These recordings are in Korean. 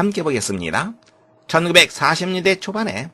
함께 보겠습니다. 1940년대 초반에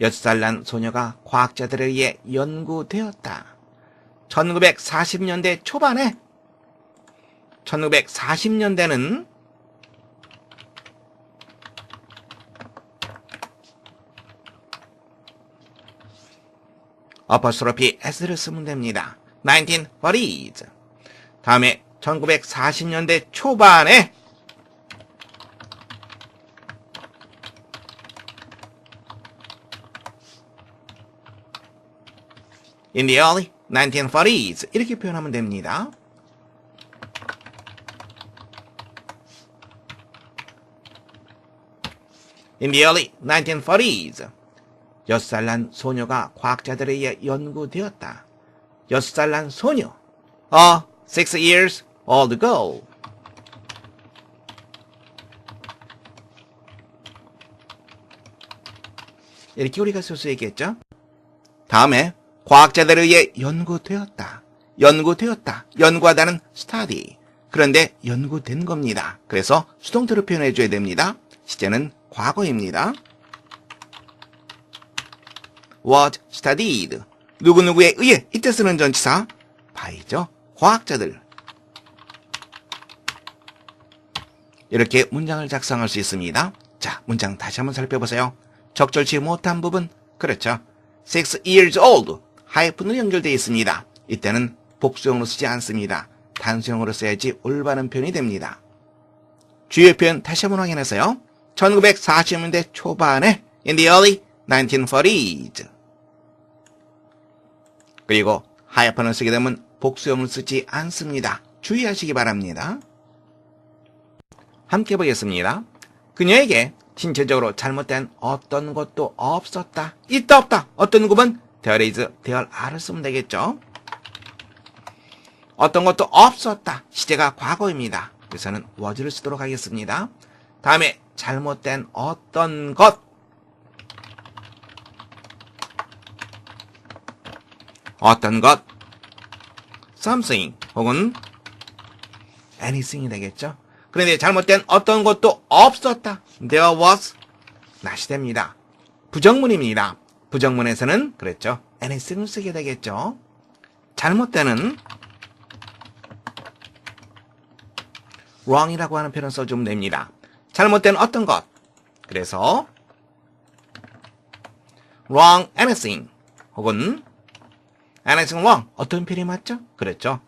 6살 난 소녀가 과학자들에 의해 연구되었다. 1940년대 초반에 1940년대는 어퍼스트로피 S를 쓰면 됩니다. 1940s. 다음에 1940년대 초반에 in the early 1940s 이렇게 표현하면 됩니다. in the early 1940s 6살 난 소녀가 과학자들에 의해 연구되었다. 6살 난 소녀 a six years old girl 이렇게 우리가 쓸 수 있겠죠? 다음에 과학자들에 의해 연구되었다. 연구되었다. 연구하다는 study. 그런데 연구된 겁니다. 그래서 수동태로 표현해 줘야 됩니다. 시제는 과거입니다. was studied. 누구누구에 의해 이때 쓰는 전치사 by죠. 과학자들. 이렇게 문장을 작성할 수 있습니다. 자, 문장 다시 한번 살펴보세요. 적절치 못한 부분. 그렇죠. six years old. 하이픈으로 연결되어 있습니다. 이때는 복수형으로 쓰지 않습니다. 단수형으로 써야지 올바른 표현이 됩니다. 주요 표현 다시 한번 확인하세요. 1940년대 초반에 in the early 1940s. 그리고 하이픈을 쓰게 되면 복수형을 쓰지 않습니다. 주의하시기 바랍니다. 함께 보겠습니다. 그녀에게 신체적으로 잘못된 어떤 것도 없었다. 있다 없다. 어떤 구분? There is, there are를 쓰면 되겠죠. 어떤 것도 없었다. 시제가 과거입니다. 그래서는 was를 쓰도록 하겠습니다. 다음에 잘못된 어떤 것. 어떤 것. something 혹은 anything이 되겠죠. 그런데 잘못된 어떤 것도 없었다. There was 낫이 됩니다. 부정문입니다. 부정문에서는 그랬죠. anything을 쓰게 되겠죠. 잘못되는 wrong이라고 하는 표현을 써주면 됩니다. 잘못된 어떤 것. 그래서 wrong anything 혹은 anything wrong 어떤 표현이 맞죠? 그랬죠.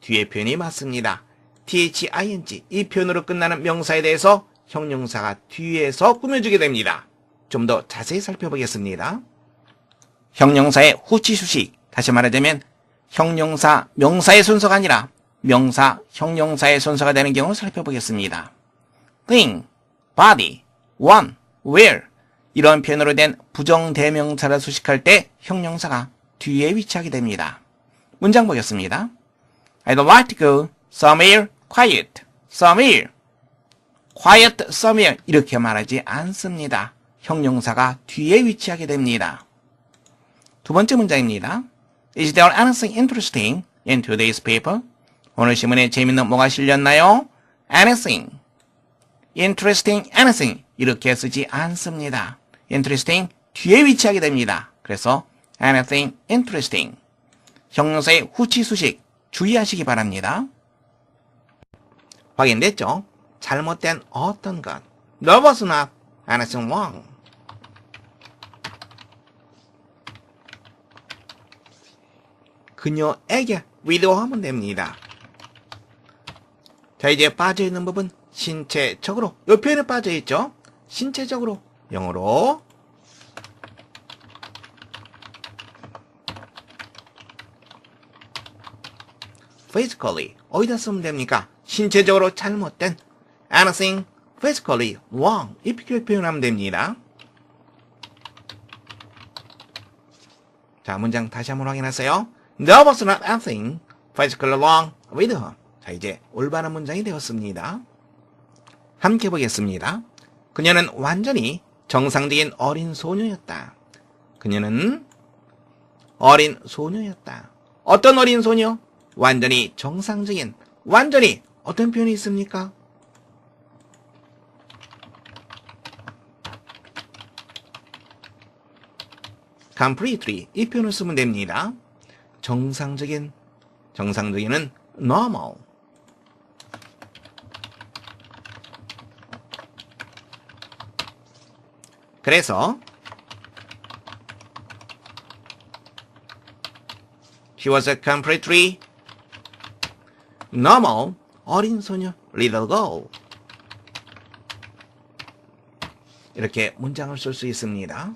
뒤에 표현이 맞습니다. thing 이 표현으로 끝나는 명사에 대해서 형용사가 뒤에서 꾸며주게 됩니다. 좀 더 자세히 살펴보겠습니다. 형용사의 후치수식 다시 말하자면 형용사 명사의 순서가 아니라 명사 형용사의 순서가 되는 경우를 살펴보겠습니다. thing, body, one, where 이런 표현으로 된 부정대명사를 수식할 때 형용사가 뒤에 위치하게 됩니다. 문장 보겠습니다. I'd like to go somewhere quiet. somewhere. quiet somewhere 이렇게 말하지 않습니다. 형용사가 뒤에 위치하게 됩니다. 두 번째 문장입니다. Is there anything interesting in today's paper? 오늘 신문에 재밌는 뭐가 실렸나요? anything. interesting, anything. 이렇게 쓰지 않습니다. interesting 뒤에 위치하게 됩니다. 그래서 anything interesting. 형용사의 후치 수식 주의하시기 바랍니다. 확인됐죠? 잘못된 어떤 것. There was not anything wrong. 그녀에게 위로하면 됩니다. 자, 이제 빠져있는 부분, 신체적으로. 이 표현에 빠져있죠? 신체적으로. 영어로. physically. 어디다 쓰면 됩니까? 신체적으로 잘못된 anything physically wrong. 이렇게 표현하면 됩니다. 자, 문장 다시 한번 확인하세요. There was not anything physical wrong with her. 자, 이제 올바른 문장이 되었습니다. 함께 보겠습니다. 그녀는 완전히 정상적인 어린 소녀였다. 그녀는 어린 소녀였다. 어떤 어린 소녀? 완전히 정상적인, 완전히 어떤 표현이 있습니까? 컴플리트리 이 표현을 쓰면 됩니다. 정상적인 정상적인은 normal. 그래서 She was a completely normal 어린 소녀 little girl. 이렇게 문장을 쓸 수 있습니다.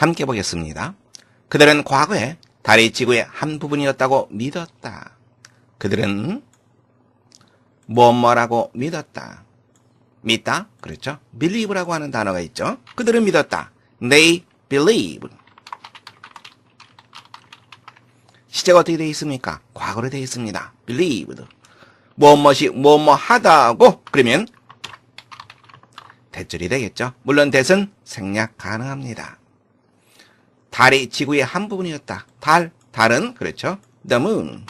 함께 보겠습니다. 그들은 과거에 달이 지구의 한 부분이었다고 믿었다. 그들은 뭐뭐라고 믿었다. 믿다? 그렇죠? believe라고 하는 단어가 있죠. 그들은 믿었다. They believe. 시제가 어떻게 되어 있습니까? 과거로 되어 있습니다. believed. 무엇무엇이 뭐뭐 하다고 그러면 대절이 되겠죠. 물론 대은 생략 가능합니다. 달이 지구의 한 부분이었다. 달, 달은 그렇죠. The moon.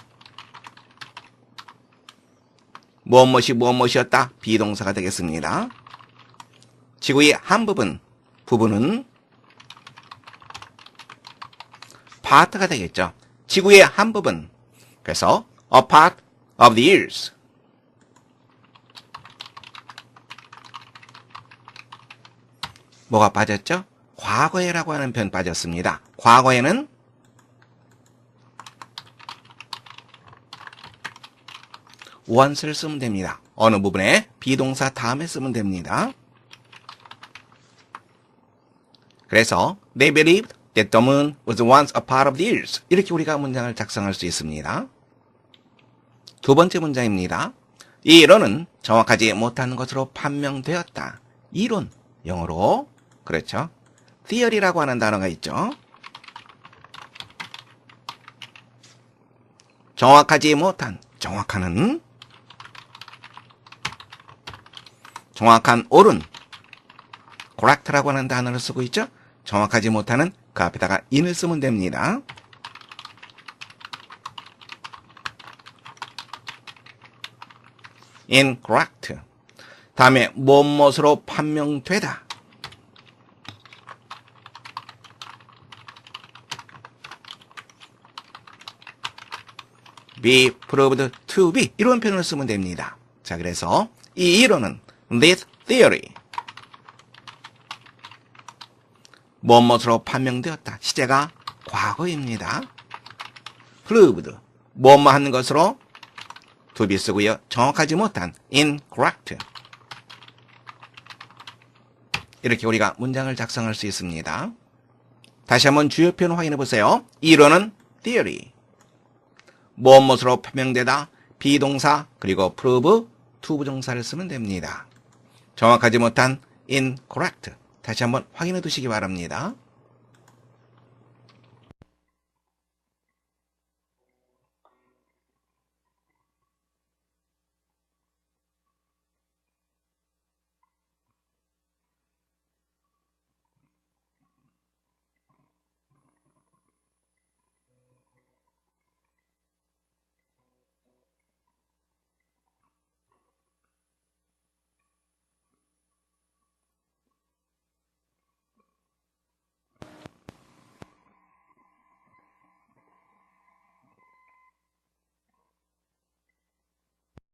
무엇무엇이 무엇무엇이었다. 비동사가 되겠습니다. 지구의 한 부분, 부분은 part가 되겠죠. 지구의 한 부분. 그래서 a part of the earth. 뭐가 빠졌죠? 과거에라고 하는 표현 빠졌습니다. 과거에는 once를 쓰면 됩니다. 어느 부분에 비동사 다음에 쓰면 됩니다. 그래서 they believed that the moon was once a part of the earth. 이렇게 우리가 문장을 작성할 수 있습니다. 두 번째 문장입니다. 이 이론은 정확하지 못한 것으로 판명되었다. 이론, 영어로 그렇죠. Theory라고 하는 단어가 있죠. 정확하지 못한, 정확한은 정확한 옳은 correct라고 하는 단어를 쓰고 있죠. 정확하지 못하는 그 앞에다가 in을 쓰면 됩니다. incorrect. 다음에 무엇으로 판명되다. Be proved to be 이런 표현을 쓰면 됩니다. 자, 그래서 이 이론은 this theory 무엇으로 판명되었다. 시제가 과거입니다. proved 뭐뭐 하는 것으로 to be 쓰고요. 정확하지 못한 incorrect 이렇게 우리가 문장을 작성할 수 있습니다. 다시 한번 주요 표현 확인해 보세요. 이론은 theory 무엇무엇으로 표명되다 비동사 그리고 prove 투부정사를 쓰면 됩니다. 정확하지 못한 incorrect 다시 한번 확인해 두시기 바랍니다.